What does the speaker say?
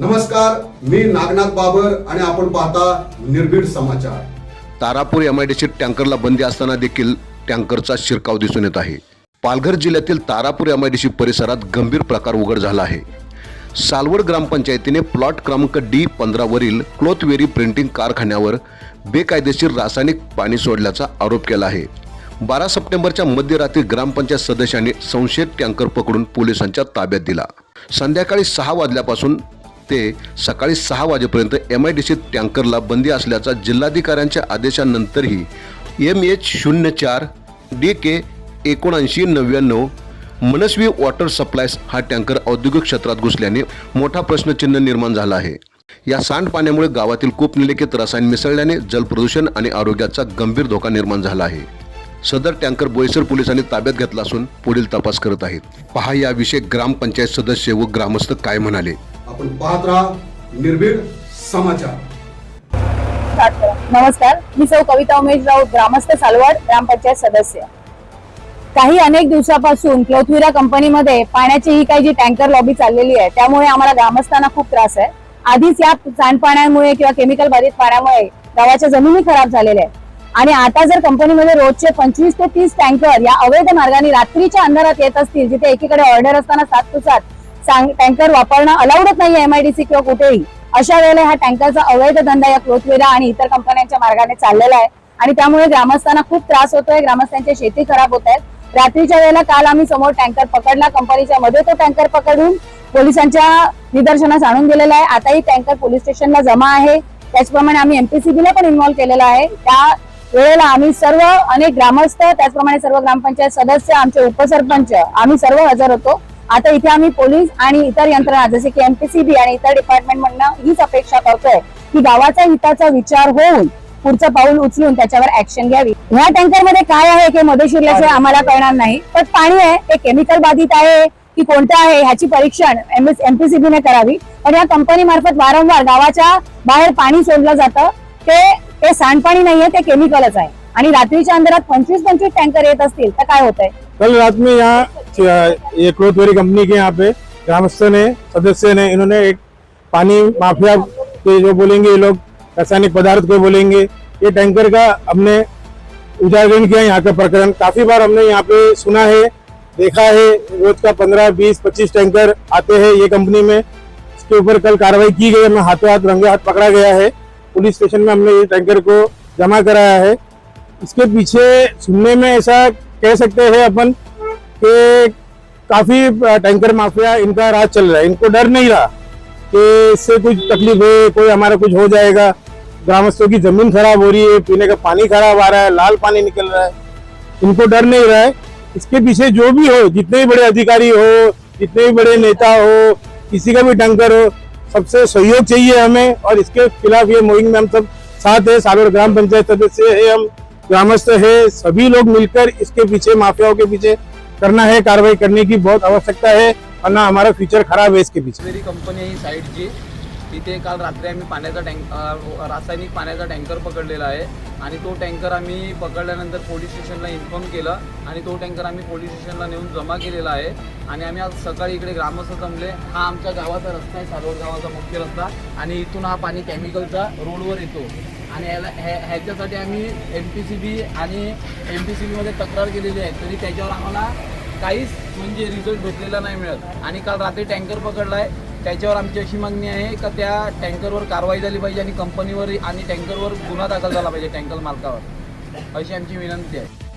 नमस्कार मी नागनाथ बाबर आणि आपण पाहता निर्भीड समाचार. तारापूर एमआयडीसी टँकरला बंदी असताना देखील टँकरचा शिरकाव दिसून येत आहे. पालघर जिल्ह्यातील तारापूर एमआयडीसी परिसरात गंभीर प्रकार उघड झाला आहे. सालवड ग्रामपंचायतीने प्लॉट क्रमांक डी पंधरावरील क्लोथवेरी प्रिंटिंग कारखान्यावर बेकायदेशीर रासायनिक पाणी सोडल्याचा आरोप केला आहे. बारा सप्टेंबरच्या मध्यरात्री ग्रामपंचायत सदस्यांनी संशयित टँकर पकडून पोलिसांच्या ताब्यात दिला. संध्याकाळी सहा वाजल्यापासून ते सकाळी सहा वाजेपर्यंत एम आय डी सी टँकरला बंदी असल्याचा जिल्हाधिकाऱ्यांच्या आदेशानंतरही एम एच शून्य चार डी के एकोणऐंशी नव्याण्णव मनस्वी वॉटर सप्लायस हा टँकर औद्योगिक क्षेत्रात घुसल्याने मोठा प्रश्नचिन्ह निर्माण झाला आहे. या सांडपाण्यामुळे गावातील कूपनिलेखित रसायन मिसळल्याने जलप्रदूषण आणि आरोग्याचा गंभीर धोका निर्माण झाला आहे. सदर टँकर बोईसर पोलिसांनी ताब्यात घेतला असून पुढील तपास करत आहेत. पहा याविषयी ग्रामपंचायत सदस्य व ग्रामस्थ काय म्हणाले. आपण पाहत राहा निर्भीड समाचार. नमस्कार मी सौ कविता उमेश राऊत ग्रामस्थ सालवड ग्रामपंचायत सदस्य. काही अनेक दिवसापासून क्लोथविरा कंपनीमध्ये पाण्याची ही काही जी टँकर लॉबी चाललेली आहे त्यामुळे आम्हाला ग्रामस्थांना खूप त्रास आहे. आधीच या सांडपाण्यामुळे किंवा केमिकल बाधित पाण्यामुळे गावाच्या जमिनी खराब झालेल्या आहेत. आणि आता जर कंपनीमध्ये रोजचे पंचवीस ते तीस टँकर या अवैध मार्गाने रात्रीच्या अंधारात येत असतील जिथे एकीकडे ऑर्डर असताना सात ते सात टँकर वापरणं अलाउडच नाही एमआयडीसी किंवा कुठेही. अशा वेळेला ह्या टँकरचा अवैध धंदा या क्लोथवेरा आणि इतर कंपन्यांच्या मार्गाने चाललेला आहे. आणि त्यामुळे ग्रामस्थांना खूप त्रास होतोय ग्रामस्थांच्या शेती खराब होत आहेत. रात्रीच्या वेळेला काल आम्ही समोर टँकर पकडला कंपनीच्या मध्ये तो टँकर पकडून पोलिसांच्या निदर्शनास आणून दिलेला आहे. आताही टँकर पोलीस स्टेशनला जमा आहे. त्याचप्रमाणे आम्ही एमपीसीबीला पण इन्व्हॉल्व्ह केलेला आहे. त्या वेळेला आम्ही सर्व अनेक ग्रामस्थ त्याचप्रमाणे सर्व ग्रामपंचायत सदस्य आमचे उपसरपंच आम्ही सर्व हजर होतो. आता इथे आम्ही पोलीस आणि इतर यंत्रणा जसे की एमपीसीबी आणि इतर डिपार्टमेंट म्हणणं हीच अपेक्षा करतोय की गावाचा हिताचा विचार होऊन पुढचं पाऊल उचलून त्याच्यावर ऍक्शन घ्यावी. ह्या टँकरमध्ये काय आहे की मध्ये शिरल्याशिवाय आम्हाला कळणार नाही. पण पाणी आहे ते केमिकल बाधित आहे की कोणतं आहे ह्याची परीक्षण एमपीसीबीने करावी. पण या कंपनी मार्फत वारंवार गावाच्या बाहेर पाणी सोडलं जातं. ते ते सांडपाणी नाहीये ते केमिकलच आहे. आणि रात्रीच्या अंधारात पंचवीस पंचवीस टँकर येत असतील तर काय होतंय? कल रात में यहाँ च- ये क्लोथवेरी कंपनी के यहाँ पे ग्रामस्थ ने, सदस्य ने, इन्होंने एक पानी माफिया के जो बोलेंगे ये लोग, रासायनिक पदार्थ को बोलेंगे, ये टैंकर का हमने उजागरण किया यहाँ का प्रकरण। काफ़ी बार हमने यहाँ पे सुना है, देखा है, रोज का पंद्रह, बीस, पच्चीस टैंकर आते हैं ये कंपनी में। इसके ऊपर कल कार्रवाई की गई, हमें हाथों हाथ, रंगे हाथ पकड़ा गया है। पुलिस स्टेशन में हमने ये टैंकर को जमा कराया है। इसके पीछे सुनने में ऐसा कह सकते हैं अपन कि काफ़ी टैंकर माफिया, इनका राज चल रहा है। इनको डर नहीं रहा कि इससे कुछ तकलीफ़ है, कोई हमारा कुछ हो जाएगा। ग्रामस्थों की ज़मीन खराब हो रही है, पीने का पानी खराब आ रहा है, लाल पानी निकल रहा है। इनको डर नहीं रहा है। इसके पीछे जो भी हो, जितने भी बड़े अधिकारी हो, जितने भी बड़े नेता हो, किसी का भी टैंकर हो, सबसे सहयोग चाहिए हमें और इसके खिलाफ ये मुहिम में हम सब साथ है। सालोर ग्राम पंचायत सदस्य है हम, ग्रामस्थ है, सभी लोग मिलकर इसके पीछे, माफियाओं के पीछे करना है कार्रवाई करने की बहुत आवश्यकता है ना हमारा फ्यूचर खराब है इसके पीछे। मेरी कंपनी आहे ही साईडची तिथे काल रात्री आम्ही पाण्याचा टँक रासायनिक पाण्याचा टँकर पकडलेला आहे आणि तो टँकर आम्ही पकडल्यानंतर पोलीस स्टेशनला इन्फॉर्म केलं आणि तो टँकर आम्ही पोलीस स्टेशनला नेऊन जमा केलेला आहे आणि आम्ही आज सकाळी इकडे ग्रामस्थ जमले. हा आमच्या गावाचा रस्ता आहे सालोड गावाचा मुख्य रस्ता आणि इथून हा पाणी केमिकलचा रोडवर येतो. आणि याला ह्या- ह्याच्यासाठी आम्ही एम पी सी बी आणि एम पी सी बीमध्ये तक्रार केलेली आहे. तरी त्याच्यावर आम्हाला काहीच म्हणजे रिझल्ट भेटलेला नाही मिळत. आणि काल रात्री टँकर पकडला आहे त्याच्यावर आमची अशी मागणी आहे का त्या टँकरवर कारवाई झाली पाहिजे आणि कंपनीवर आणि टँकरवर गुन्हा दाखल झाला पाहिजे टँकर मालकावर. अशी आमची विनंती आहे.